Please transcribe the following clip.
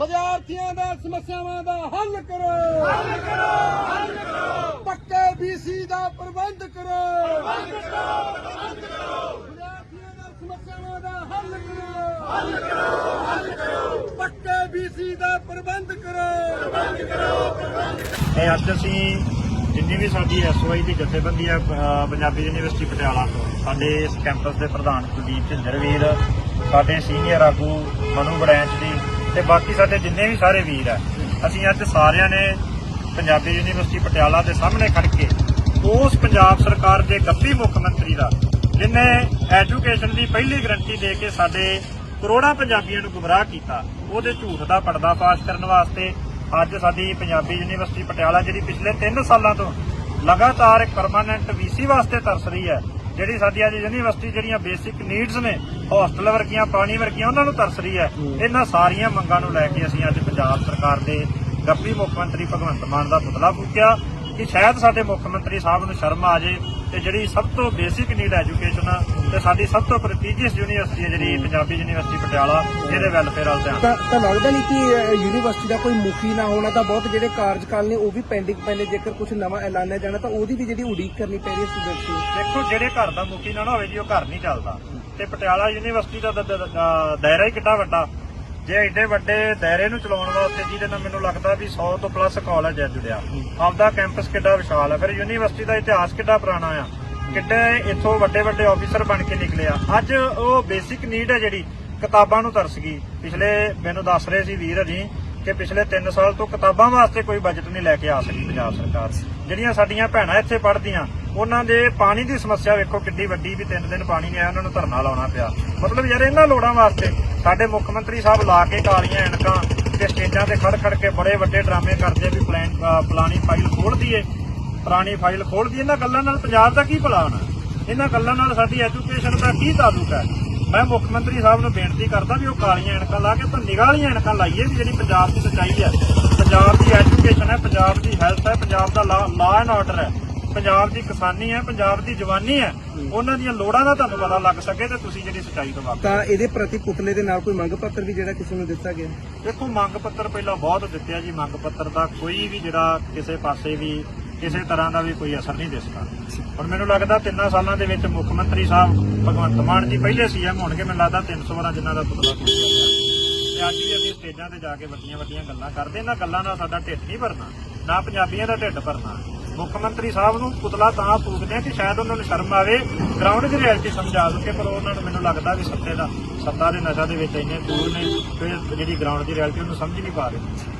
ਵਿਦਿਆਰਥੀਆਂ ਦਾ ਸਮੱਸਿਆਵਾਂ ਦਾ ਹੱਲ ਕਰੋ। ਹੱਲ ਕਰੋ ਹੱਲ ਕਰੋ। ਪੱਕੇ ਬੀਸੀ ਦਾ ਪ੍ਰਬੰਧ ਕਰੋ। ਪ੍ਰਬੰਧ ਕਰੋ ਪ੍ਰਬੰਧ ਕਰੋ। ਵਿਦਿਆਰਥੀਆਂ ਦਾ ਸਮੱਸਿਆਵਾਂ ਦਾ ਹੱਲ ਕਰੋ। ਹੱਲ ਕਰੋ ਹੱਲ ਕਰੋ। ਪੱਕੇ ਬੀਸੀ ਦਾ ਪ੍ਰਬੰਧ ਕਰੋ। ਇਹ ਅੱਜ ਅਸੀਂ ਜਿੰਨੀ ਵੀ ਸਾਡੀ ਐਸਓਆਈ ਦੀ ਜਥੇਬੰਦੀ ਹੈ ਪੰਜਾਬੀ ਯੂਨੀਵਰਸਿਟੀ ਪਟਿਆਲਾ ਤੋਂ ਸਾਡੇ ਇਸ ਕੈਂਪਸ ਦੇ ਪ੍ਰਧਾਨ ਕੁਲਦੀਪ ਝਿੰਜਰ ਵੀਰ ਸਾਡੇ ਸੀਨੀਅਰ ਆਗੂ ਮਨੂ ਬੜੈਂਚ ਜੀ ਤੇ ਬਾਕੀ ਸਾਡੇ ਜਿੰਨੇ ਵੀ ਸਾਰੇ ਵੀਰ ਆ, ਅਸੀਂ ਅੱਜ ਸਾਰਿਆਂ ਨੇ ਪੰਜਾਬੀ ਯੂਨੀਵਰਸਿਟੀ ਪਟਿਆਲਾ ਦੇ ਸਾਹਮਣੇ ਖੜ ਕੇ ਉਸ ਪੰਜਾਬ ਸਰਕਾਰ ਦੇ ਗੱਪੀ ਮੁੱਖ ਮੰਤਰੀ ਦਾ, ਜਿਨੇ ਐਜੂਕੇਸ਼ਨ ਦੀ ਪਹਿਲੀ ਗਰੰਟੀ ਦੇ ਕੇ ਸਾਡੇ ਕਰੋੜਾਂ ਪੰਜਾਬੀਆਂ ਨੂੰ ਗੁੰਮਰਾਹ ਕੀਤਾ, ਉਹਦੇ ਝੂਠ ਦਾ ਪਰਦਾਫਾਸ਼ ਕਰਨ ਵਾਸਤੇ ਅੱਜ ਸਾਡੀ ਪੰਜਾਬੀ ਯੂਨੀਵਰਸਿਟੀ ਪਟਿਆਲਾ ਜਿਹੜੀ ਪਿਛਲੇ 3 ਸਾਲਾਂ ਤੋਂ ਲਗਾਤਾਰ ਇੱਕ ਪਰਮਾਨੈਂਟ ਵੀਸੀ ਵਾਸਤੇ ਤਰਸ ਰਹੀ ਹੈ ਜਿਹੜੀ ਸਾਡੀ ਅੱਜ ਯੂਨੀਵਰਸਿਟੀ ਜਿਹੜੀਆਂ ਬੇਸਿਕ ਨੀਡਸ ਨੇ ਹੋਸਟਲ ਵਰਗੀਆਂ ਪਾਣੀ ਵਰਗੀਆਂ ਉਹਨਾਂ ਨੂੰ ਤਰਸ ਰਹੀ ਹੈ। ਇਹਨਾਂ ਸਾਰੀਆਂ ਮੰਗਾਂ ਨੂੰ ਲੈ ਕੇ ਅਸੀਂ ਅੱਜ ਪੰਜਾਬ ਸਰਕਾਰ ਦੇ ਗੱਪੀ ਮੁੱਖ ਮੰਤਰੀ ਭਗਵੰਤ ਮਾਨ ਦਾ ਪੁਤਲਾ ਫੂਕਿਆ ਕਿ ਸ਼ਾਇਦ ਸਾਡੇ ਮੁੱਖ ਮੰਤਰੀ ਸਾਹਿਬ ਨੂੰ ਸ਼ਰਮ ਆ ਜੇ ਤੇ ਜਿਹੜੀ ਸਭ ਤੋਂ ਬੇਸਿਕ ਨੀਡ ਐਜੂਕੇਸ਼ਨ ਆ ਤੇ ਸਾਡੀ ਸਭ ਤੋਂ ਪ੍ਰੈਸਟੀਜੀਅਸ ਯੂਨੀਵਰਸਿਟੀ ਹੈ ਜਿਹੜੀ ਪੰਜਾਬੀ ਯੂਨੀਵਰਸਿਟੀ ਪਟਿਆਲਾ ਇਹਦੇ ਵੈਲਫੇਅਰ ਵੱਲ ਧਿਆਨ। ਤਾਂ ਤਾਂ ਲੱਗਦਾ ਨਹੀਂ ਕਿ ਯੂਨੀਵਰਸਿਟੀ ਦਾ ਕੋਈ ਮੁਖੀ ਨਾ ਹੋਣਾ ਤਾਂ ਬਹੁਤ ਜਿਹੜੇ ਕਾਰਜਕਾਲ ਨੇ ਉਹ ਵੀ ਪੈਂਡਿੰਗ ਪੈਣੇ ਜੇਕਰ ਕੁਝ ਨਵਾਂ ਐਲਾਨਿਆ ਜਾਣਾ ਤਾਂ ਉਹਦੀ ਵੀ ਜਿਹੜੀ ਉਡੀਕ ਕਰਨੀ ਪੈ ਰਹੀ ਹੈ ਸਟੂਡੈਂਟਸ ਨੂੰ। ਦੇਖੋ ਜਿਹੜੇ ਘਰ ਦਾ ਮੁਖੀ ਨਾ ਹੋਵੇ ਜੀ ਉਹ ਘਰ ਨਹੀਂ ਚੱਲਦਾ। ਤੇ ਪਟਿਆਲਾ ਯੂਨੀਵਰਸਿਟੀ ਦ- ਦਾਇਰਾ ਹੀ ਕਿੱਡਾ ਵੱਡਾ। ਜੇ ਐਡੇ ਵੱਡੇ ਦਾਇਰੇ ਨੂੰ ਚਲਾਉਣ ਵਾਸਤੇ ਜਿਹਦੇ ਨਾਲ ਮੈਨੂੰ ਲੱਗਦਾ ਵੀ 100 ਤੋਂ ਪਲੱਸ ਕਾਲਜ ਹੈ ਜੁੜਿਆ। ਆਪਦਾ ਕੈਂਪਸ ਕਿੱਡਾ ਵਿਸ਼ਾਲ ਹੈ ਫਿਰ ਯੂਨੀਵਰਸਿਟੀ ਦਾ ਇਤਿਹਾਸ ਕਿੱਡਾ ਪੁਰਾਣਾ ਆ। ਕਿੱਡੇ ਇੱਥੋਂ ਵੱਡੇ ਵੱਡੇ ਆਫੀਸਰ ਬਣ ਕੇ ਨਿਕਲੇ ਆ। ਅੱਜ ਉਹ ਬੇਸਿਕ ਨੀਡ ਹੈ ਜਿਹੜੀ ਕਿਤਾਬਾਂ ਨੂੰ ਤਰਸ ਗਈ। ਪਿਛਲੇ ਮੈਨੂੰ ਦੱਸ ਰਹੇ ਸੀ ਵੀਰ ਜੀ ਕਿ ਪਿਛਲੇ 3 ਸਾਲ ਤੋਂ ਕਿਤਾਬਾਂ ਵਾਸਤੇ ਕੋਈ ਬਜਟ ਨਹੀਂ ਲੈ ਕੇ ਆ ਸਕੀ ਪੰਜਾਬ ਸਰਕਾਰ। ਜਿਹੜੀਆਂ ਸਾਡੀਆਂ ਭੈਣਾਂ ਇੱਥੇ ਪੜ੍ਹਦੀਆਂ, ਉਹਨਾਂ ਦੇ ਪਾਣੀ ਦੀ ਸਮੱਸਿਆ ਵੇਖੋ ਕਿੱਡੀ ਵੱਡੀ ਵੀ ਤਿੰਨ ਦਿਨ ਪਾਣੀ ਨਹੀਂ ਆਇਆ, ਉਹਨਾਂ ਨੂੰ ਧਰਨਾ ਲਾਉਣਾ ਪਿਆ। ਮਤਲਬ ਯਾਰ ਇਹਨਾਂ ਲੋੜਾਂ ਵਾਸਤੇ ਸਾਡੇ ਮੁੱਖ ਮੰਤਰੀ ਸਾਹਿਬ ਲਾ ਕੇ ਕਾਲੀਆਂ ਐਨਕਾਂ ਤੇ ਸਟੇਜਾਂ ਤੇ ਖੜ ਖੜ ਕੇ ਬੜੇ ਵੱਡੇ ਡਰਾਮੇ ਕਰਦੇ ਵੀ ਪਲਾਨ ਅ, ਫਾਈਲ ਖੋਲ ਦਈਏ ਪੁਰਾਣੀ ਫਾਈਲ ਖੋਲ ਦਈਏ। ਇਹਨਾਂ ਗੱਲਾਂ ਨਾਲ ਪੰਜਾਬ ਦਾ ਕੀ ਭਲਾ ਹੋਣਾ? ਇਹਨਾਂ ਗੱਲਾਂ ਨਾਲ ਸਾਡੀ ਐਜੂਕੇਸ਼ਨ ਦਾ ਕੀ ਤਾਲੁਕ ਹੈ? ਮੈਂ ਮੁੱਖ ਮੰਤਰੀ ਸਾਹਿਬ ਨੂੰ ਬੇਨਤੀ ਕਰਦਾ ਵੀ ਉਹ ਕਾਲੀਆਂ ਐਨਕਾਂ ਲਾ ਕੇ ਤਾਂ ਨਿਗਾਲੀਆਂ ਐਨਕਾਂ ਲਾਈਏ ਵੀ ਜਿਹੜੀ ਪੰਜਾਬ ਦੀ ਸੱਚਾਈ ਹੈ। ਪੰਜਾਬ ਦੀ ਐਜੂਕੇਸ਼ਨ ਹੈ ਪੰਜਾਬ ਦੀ ਹੈਲਥ ਹੈ ਪੰਜਾਬ ਦਾ ਲਾ ਐਂਡ ਆਰਡਰ ਹੈ। ਪੰਜਾਬ ਦੀ ਕਿਸਾਨੀ ਹੈ ਪੰਜਾਬ ਦੀ ਜਵਾਨੀ ਹੈ ਉਹਨਾਂ ਦੀਆਂ ਲੋੜਾਂ ਦਾ ਤੁਹਾਨੂੰ ਪਤਾ ਲੱਗ ਸਕੇ ਤੇ ਤੁਸੀਂ ਜਿਹੜੀ ਸੱਚਾਈ ਤੋਂ ਵਾਕਿਫ ਤਾਂ ਇਹਦੇ ਪ੍ਰਤੀ ਪੁਤਲੇ ਦੇ ਨਾਲ ਕੋਈ ਮੰਗ ਪੱਤਰ ਵੀ ਜਿਹੜਾ ਕਿਸੇ ਨੂੰ ਦਿੱਤਾ ਗਿਆ? ਦੇਖੋ ਮੰਗ ਪੱਤਰ ਪਹਿਲਾਂ ਬਹੁਤ ਦਿੱਤੇ ਆ ਜੀ। ਮੰਗ ਪੱਤਰ ਦਾ ਕੋਈ ਵੀ ਜਿਹੜਾ ਕਿਸੇ ਪਾਸੇ ਵੀ ਕਿਸੇ ਤਰ੍ਹਾਂ ਦਾ ਵੀ ਕੋਈ ਅਸਰ ਨਹੀਂ ਦਿਸਦਾ ਹੁਣ ਮੈਨੂੰ ਲੱਗਦਾ ਤਿੰਨਾਂ ਸਾਲਾਂ ਦੇ ਵਿੱਚ ਮੁੱਖ ਮੰਤਰੀ ਸਾਹਿਬ ਭਗਵੰਤ ਮਾਨ ਜੀ ਪਹਿਲੇ ਸੀਐਮ ਹੋਣਗੇ ਮੈਨੂੰ ਲੱਗਦਾ 300 ਵਾਰਾਂ ਜਿਨ੍ਹਾਂ ਦਾ ਪੁਤਲਾ ਤੇ ਅੱਜ ਵੀ ਅਸੀਂ ਸਟੇਜਾਂ ਤੇ ਜਾ ਕੇ ਵੱਡੀਆਂ ਵੱਡੀਆਂ ਗੱਲਾਂ ਕਰਦੇ ਇਹਨਾਂ ਗੱਲਾਂ ਨਾਲ ਸਾਡਾ ਢਿੱਡ ਨਹੀਂ ਭਰਨਾ ਨਾ ਪੰਜਾਬੀਆਂ ਦਾ ਢਿੱਡ ਭਰਨਾ। ਮੁੱਖ ਮੰਤਰੀ ਸਾਹਿਬ ਨੂੰ ਪੁਤਲਾ ਤਾਂ ਫੂਕਦੇ ਆ ਕਿ ਸ਼ਾਇਦ ਉਹਨਾਂ ਨੂੰ ਸ਼ਰਮ ਆਵੇ। ਗਰਾਊਂਡ ਦੀ ਰਿਐਲਿਟੀ ਸਮਝਾ ਸਕੇ ਪਰ ਉਹਨਾਂ ਨੂੰ ਮੈਨੂੰ ਲੱਗਦਾ ਵੀ ਸੱਤੇ ਦਾ ਸੱਤਾ ਦੇ ਨਸ਼ਾ ਦੇ ਵਿੱਚ ਇੰਨੇ ਦੂਰ ਨੇ ਕਿ ਜਿਹੜੀ ਗਰਾਊਂਡ ਦੀ ਰਿਐਲਿਟੀ ਉਹਨੂੰ ਸਮਝ ਨਹੀਂ ਪਾ ਰਹੇ।